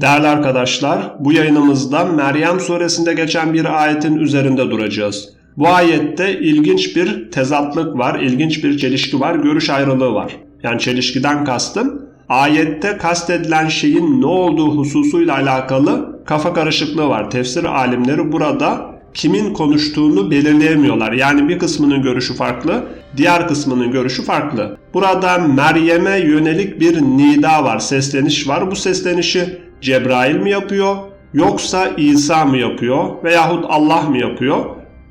Değerli arkadaşlar, bu yayınımızda Meryem suresinde geçen bir ayetin üzerinde duracağız. Bu ayette ilginç bir tezatlık var, ilginç bir çelişki var, görüş ayrılığı var. Yani çelişkiden kastım, ayette kastedilen şeyin ne olduğu hususuyla alakalı kafa karışıklığı var. Tefsir alimleri burada kimin konuştuğunu belirleyemiyorlar. Yani bir kısmının görüşü farklı, diğer kısmının görüşü farklı. Burada Meryem'e yönelik bir nida var, sesleniş var. Bu seslenişi Cebrail mi yapıyor yoksa İsa mı yapıyor veyahut Allah mı yapıyor?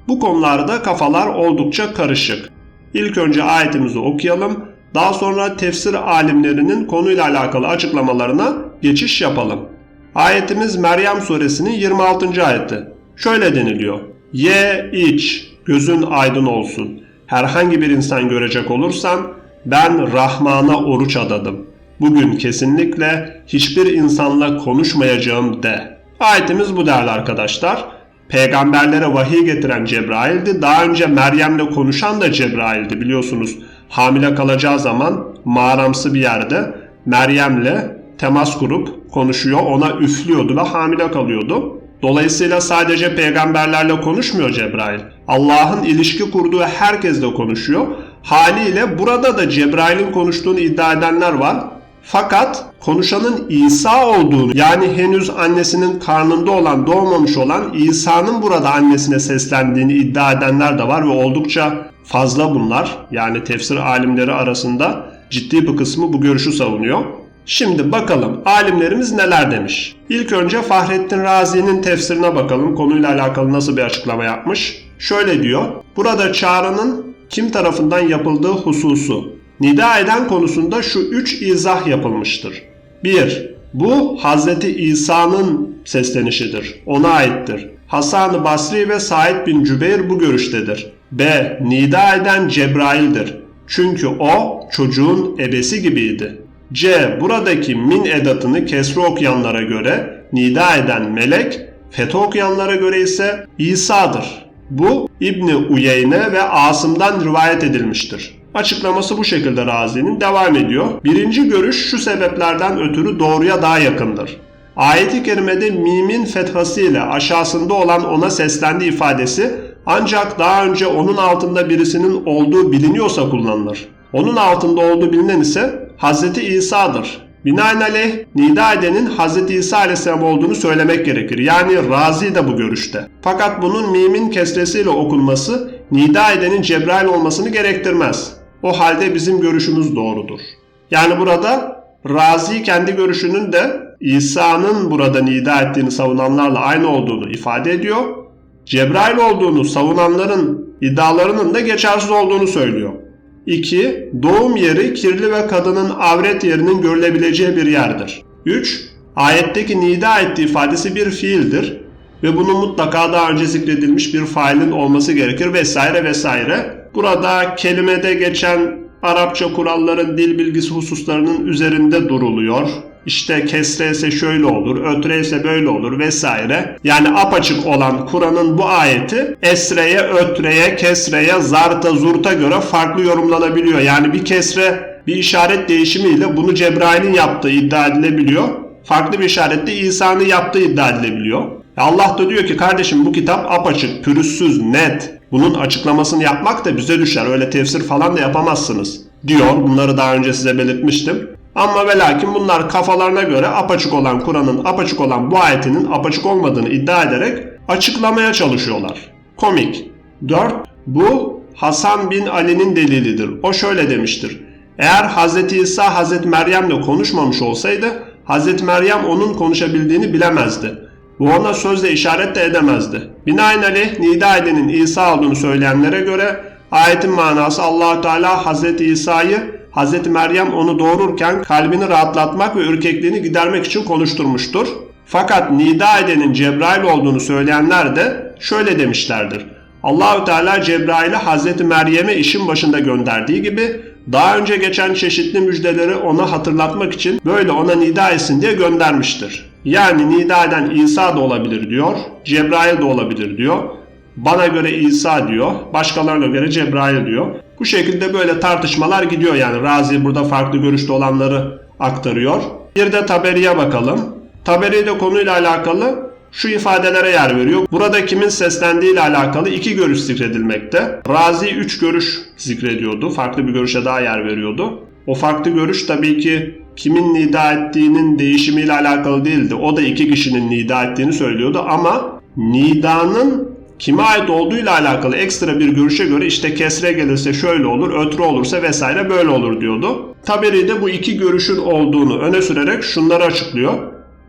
Bu konularda kafalar oldukça karışık. İlk önce ayetimizi okuyalım. Daha sonra tefsir alimlerinin konuyla alakalı açıklamalarına geçiş yapalım. Ayetimiz Meryem suresinin 26. ayeti. Şöyle deniliyor. Ye iç, gözün aydın olsun. Herhangi bir insan görecek olursan ben Rahman'a oruç adadım. Bugün kesinlikle hiçbir insanla konuşmayacağım de. Ayetimiz bu değerli arkadaşlar. Peygamberlere vahiy getiren Cebrail'di. Daha önce Meryem'le konuşan da Cebrail'di biliyorsunuz. Hamile kalacağı zaman mağaramsı bir yerde Meryem'le temas kurup konuşuyor. Ona üflüyordu ve hamile kalıyordu. Dolayısıyla sadece peygamberlerle konuşmuyor Cebrail. Allah'ın ilişki kurduğu herkesle konuşuyor. Haliyle burada da Cebrail'in konuştuğunu iddia edenler var. Fakat konuşanın İsa olduğunu yani henüz annesinin karnında olan doğmamış olan İsa'nın burada annesine seslendiğini iddia edenler de var ve oldukça fazla bunlar. Yani tefsir alimleri arasında ciddi bir kısmı bu görüşü savunuyor. Şimdi bakalım alimlerimiz neler demiş. İlk önce Fahrettin Razi'nin tefsirine bakalım konuyla alakalı nasıl bir açıklama yapmış. Şöyle diyor. Burada çağrının kim tarafından yapıldığı hususu nida eden konusunda şu üç izah yapılmıştır. 1. Bu Hazreti İsa'nın seslenişidir. Ona aittir. Hasan-ı Basri ve Said bin Cübeyr bu görüştedir. B. Nida eden Cebrail'dir. Çünkü o çocuğun ebesi gibiydi. C. Buradaki min edatını kesri okuyanlara göre nida eden melek, fethe okuyanlara göre ise İsa'dır. Bu İbni Uyeyne ve Asım'dan rivayet edilmiştir. Açıklaması bu şekilde Razi'nin devam ediyor. Birinci görüş şu sebeplerden ötürü doğruya daha yakındır. Ayet-i kerimede mimin fethası ile aşağısında olan ona seslendi ifadesi ancak daha önce onun altında birisinin olduğu biliniyorsa kullanılır. Onun altında olduğu bilinen ise Hz. İsa'dır. Binaenaleyh nida edenin Hz. İsa aleyhisselam olduğunu söylemek gerekir. Yani Razi de bu görüşte. Fakat bunun mimin kesresiyle okunması nida edenin Cebrail olmasını gerektirmez. O halde bizim görüşümüz doğrudur. Yani burada Razi kendi görüşünün de İsa'nın burada nida ettiğini savunanlarla aynı olduğunu ifade ediyor. Cebrail olduğunu savunanların iddialarının da geçersiz olduğunu söylüyor. 2. Doğum yeri kirli ve kadının avret yerinin görülebileceği bir yerdir. 3. Ayetteki nida ettiği ifadesi bir fiildir ve bunun mutlaka daha önce zikredilmiş bir failin olması gerekir vesaire vesaire. Burada kelimede geçen Arapça kuralların dil bilgisi hususlarının üzerinde duruluyor. İşte kesre ise şöyle olur, ötre ise böyle olur vesaire. Yani apaçık olan Kur'an'ın bu ayeti esreye, ötreye, kesreye, zarta, zurta göre farklı yorumlanabiliyor. Yani bir kesre bir işaret değişimiyle bunu Cebrail'in yaptığı iddia edilebiliyor. Farklı bir işarette İsa'nın yaptığı iddia edilebiliyor. Allah da diyor ki kardeşim bu kitap apaçık, pürüzsüz, net. Bunun açıklamasını yapmak da bize düşer. Öyle tefsir falan da yapamazsınız diyor. Bunları daha önce size belirtmiştim. Ama ve lakin bunlar kafalarına göre apaçık olan Kur'an'ın apaçık olan bu ayetinin apaçık olmadığını iddia ederek açıklamaya çalışıyorlar. Komik. 4. Bu Hasan bin Ali'nin delilidir. O şöyle demiştir. Eğer Hz. İsa Hz. Meryem'le konuşmamış olsaydı Hz. Meryem onun konuşabildiğini bilemezdi. Bu ona sözle işaret de edemezdi. Binaenaleyh nida edenin İsa olduğunu söyleyenlere göre ayetin manası allah Teala Hz. İsa'yı Hz. Meryem onu doğururken kalbini rahatlatmak ve ürkekliğini gidermek için konuşturmuştur. Fakat nida edenin Cebrail olduğunu söyleyenler de şöyle demişlerdir. Allahü Teala Cebrail'i Hz. Meryem'e işin başında gönderdiği gibi daha önce geçen çeşitli müjdeleri ona hatırlatmak için böyle ona nida etsin diye göndermiştir. Yani nida eden İsa da olabilir diyor, Cebrail de olabilir diyor. Bana göre İsa diyor, başkalarına göre Cebrail diyor. Bu şekilde böyle tartışmalar gidiyor yani. Razi burada farklı görüşte olanları aktarıyor. Bir de Taberi'ye bakalım. Taberi de konuyla alakalı şu ifadelere yer veriyor. Burada kimin seslendiği ile alakalı iki görüş zikredilmekte. Razi üç görüş zikrediyordu. Farklı bir görüşe daha yer veriyordu. O farklı görüş tabii ki kimin nida ettiğinin değişimiyle alakalı değildi. O da iki kişinin nida ettiğini söylüyordu ama nidanın kime ait olduğuyla alakalı ekstra bir görüşe göre işte kesre gelirse şöyle olur, ötrü olursa vesaire böyle olur diyordu. Taberi de bu iki görüşün olduğunu öne sürerek şunları açıklıyor.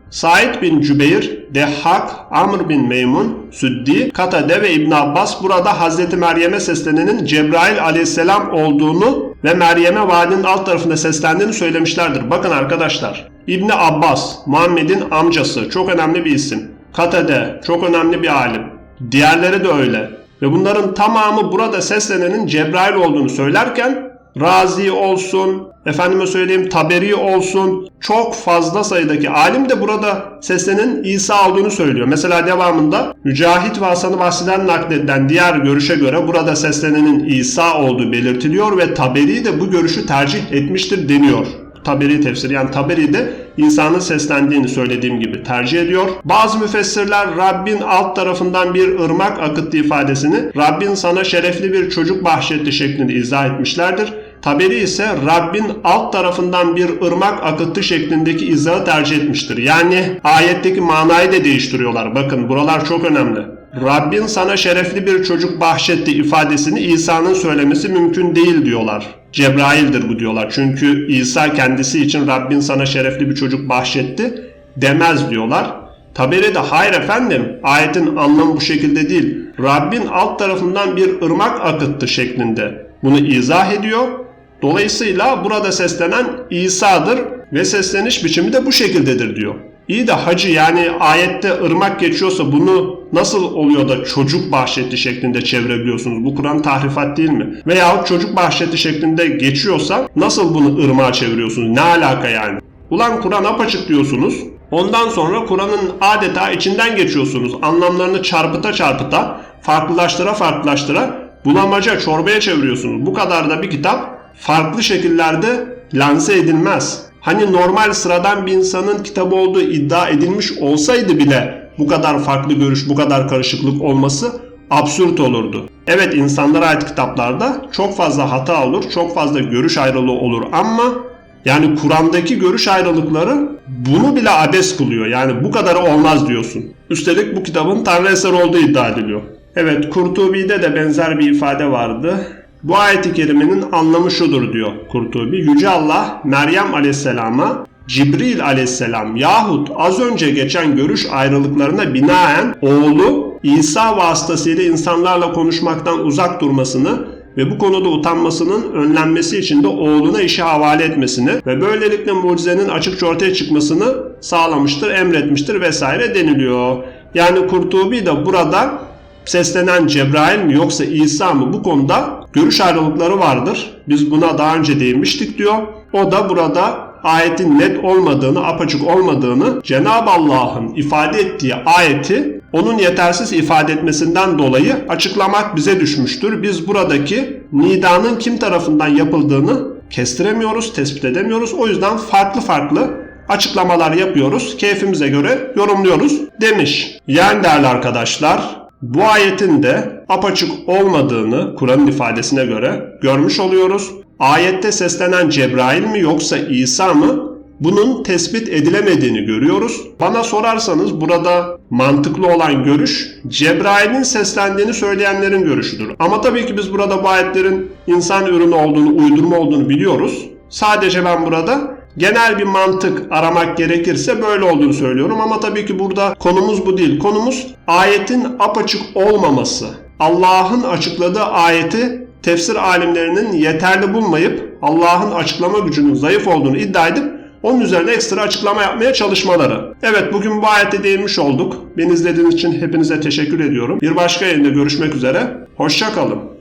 Said bin Cübeyr, Dehhak, Amr bin Meymun, Süddi, Katade ve İbn Abbas burada Hazreti Meryem'e seslenenin Cebrail aleyhisselam olduğunu ve Meryem'e vadinin alt tarafında seslendiğini söylemişlerdir. Bakın arkadaşlar, İbni Abbas, Muhammed'in amcası, çok önemli bir isim. Katade, çok önemli bir alim. Diğerleri de öyle. Ve bunların tamamı burada seslenenin Cebrail olduğunu söylerken Razi olsun, efendime söyleyeyim Taberi olsun çok fazla sayıdaki alim de burada seslenenin İsa olduğunu söylüyor. Mesela devamında Mücahit ve Hasan-ı Basri'den nakledilen diğer görüşe göre burada seslenenin İsa olduğu belirtiliyor ve Taberi de bu görüşü tercih etmiştir deniyor. Taberi tefsiri yani Taberi de insanın seslendiğini söylediğim gibi tercih ediyor. Bazı müfessirler Rabbin alt tarafından bir ırmak akıttı ifadesini Rabbin sana şerefli bir çocuk bahşetti şeklinde izah etmişlerdir. Taberi ise Rabbin alt tarafından bir ırmak akıttı şeklindeki izahı tercih etmiştir. Yani ayetteki manayı da değiştiriyorlar. Bakın buralar çok önemli. Rabbin sana şerefli bir çocuk bahşetti ifadesini İsa'nın söylemesi mümkün değil diyorlar. Cebrail'dir bu diyorlar. Çünkü İsa kendisi için Rabbin sana şerefli bir çocuk bahşetti demez diyorlar. Taberi de hayır efendim ayetin anlamı bu şekilde değil. Rabbin alt tarafından bir ırmak akıttı şeklinde bunu izah ediyor. Dolayısıyla burada seslenen İsa'dır ve sesleniş biçimi de bu şekildedir diyor. İyi de hacı yani ayette ırmak geçiyorsa bunu nasıl oluyor da çocuk bahşetti şeklinde çevirebiliyorsunuz? Bu Kur'an tahrifat değil mi? Veyahut çocuk bahşetti şeklinde geçiyorsa nasıl bunu ırmağa çeviriyorsunuz? Ne alaka yani? Ulan Kur'an apaçık diyorsunuz. Ondan sonra Kur'an'ın adeta içinden geçiyorsunuz. Anlamlarını çarpıta çarpıta, farklılaştıra farklılaştıra bulamaca, çorbaya çeviriyorsunuz. Bu kadar da bir kitap farklı şekillerde lanse edilmez. Hani normal sıradan bir insanın kitabı olduğu iddia edilmiş olsaydı bile bu kadar farklı görüş, bu kadar karışıklık olması absürt olurdu. Evet insanlara ait kitaplarda çok fazla hata olur, çok fazla görüş ayrılığı olur ama yani Kur'an'daki görüş ayrılıkları bunu bile abes kılıyor. Yani bu kadar olmaz diyorsun. Üstelik bu kitabın Tanrı eseri olduğu iddia ediliyor. Evet Kurtubi'de de benzer bir ifade vardı. Bu ayet-i kerimenin anlamı şudur diyor Kurtubi. Yüce Allah Meryem aleyhisselama Cibril aleyhisselam yahut az önce geçen görüş ayrılıklarına binaen oğlu İsa vasıtasıyla insanlarla konuşmaktan uzak durmasını ve bu konuda utanmasının önlenmesi için de oğluna işe havale etmesini ve böylelikle mucizenin açıkça ortaya çıkmasını sağlamıştır, emretmiştir vesaire deniliyor. Yani Kurtubi de burada seslenen Cebrail mi yoksa İsa mı bu konuda görüş ayrılıkları vardır. Biz buna daha önce değinmiştik diyor. O da burada ayetin net olmadığını, apaçık olmadığını, Cenab-ı Allah'ın ifade ettiği ayeti onun yetersiz ifade etmesinden dolayı açıklamak bize düşmüştür. Biz buradaki nidanın kim tarafından yapıldığını kestiremiyoruz, tespit edemiyoruz. O yüzden farklı farklı açıklamalar yapıyoruz. Keyfimize göre yorumluyoruz demiş. Yani değerli arkadaşlar bu ayetin de apaçık olmadığını Kur'an'ın ifadesine göre görmüş oluyoruz. Ayette seslenen Cebrail mi yoksa İsa mı? Bunun tespit edilemediğini görüyoruz. Bana sorarsanız burada mantıklı olan görüş Cebrail'in seslendiğini söyleyenlerin görüşüdür. Ama tabii ki biz burada bu ayetlerin insan ürünü olduğunu, uydurma olduğunu biliyoruz. Sadece ben burada genel bir mantık aramak gerekirse böyle olduğunu söylüyorum ama tabii ki burada konumuz bu değil. Konumuz ayetin apaçık olmaması. Allah'ın açıkladığı ayeti tefsir alimlerinin yeterli bulmayıp Allah'ın açıklama gücünün zayıf olduğunu iddia edip onun üzerine ekstra açıklama yapmaya çalışmaları. Evet bugün bu ayette değinmiş olduk. Beni izlediğiniz için hepinize teşekkür ediyorum. Bir başka yayında görüşmek üzere. Hoşçakalın.